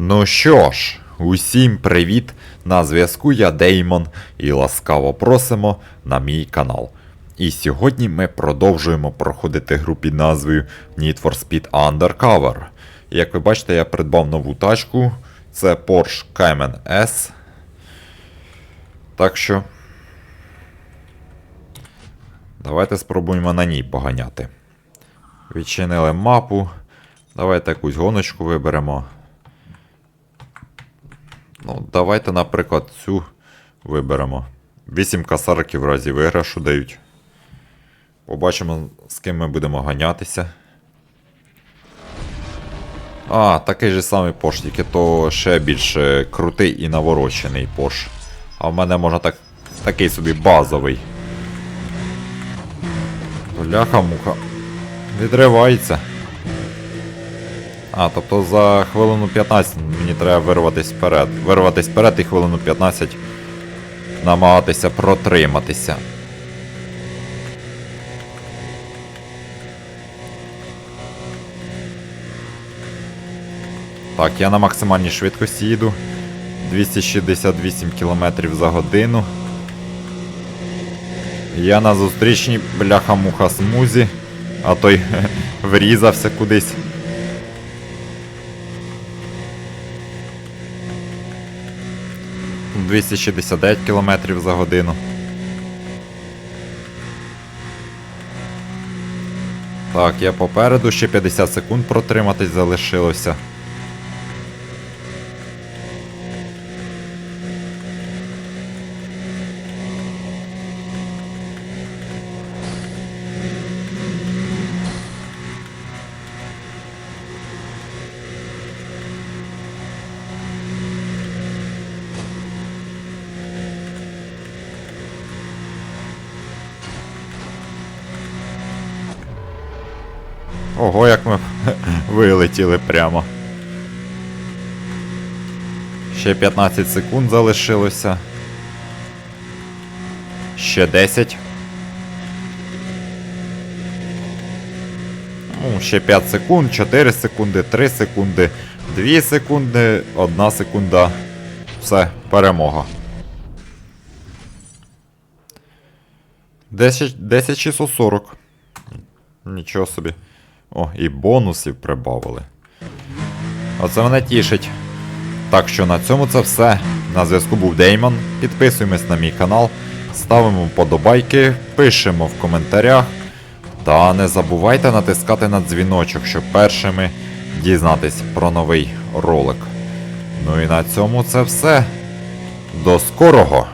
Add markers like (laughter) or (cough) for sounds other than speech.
Ну що ж, усім привіт! На зв'язку я Деймон і ласкаво просимо на мій канал. І сьогодні ми продовжуємо проходити гру під назвою Need for Speed Undercover. Як ви бачите, я придбав нову тачку. Це Porsche Cayman S. Так що. Давайте спробуємо на ній поганяти. Відчинили мапу. Давайте якусь гоночку виберемо. Ну, давайте, наприклад, цю виберемо. 8 касарків в разі виграшу дають. Побачимо, з ким ми будемо ганятися. А, такий же самий Porsche, тільки то ще більш е, крутий і наворочений Porsche. А в мене можна так, такий собі базовий. Бляха-муха. Відривається. А, тобто за хвилину 15 мені треба вирватися вперед. Вирватися вперед і хвилину 15 намагатися протриматися. Так, я на максимальній швидкості їду. 268 км за годину. Я на зустрічній бляха-муха смузі, а той (laughs) врізався кудись. 269 км за годину. Так, я попереду ще 50 секунд протриматись залишилося. Ого, як ми вилетіли прямо. Ще 15 секунд залишилося. Ще 10. Ну, ще 5 секунд, 4 секунди, 3 секунди, 2 секунди, 1 секунда. Все, перемога. 10, 10 640. Нічого собі. О, і бонусів прибавили. Оце мене тішить. Так що на цьому це все. На зв'язку був Деймон. Підписуємось на мій канал, ставимо вподобайки, пишемо в коментарях. Та не забувайте натискати на дзвіночок, щоб першими дізнатись про новий ролик. Ну і на цьому це все. До скорого!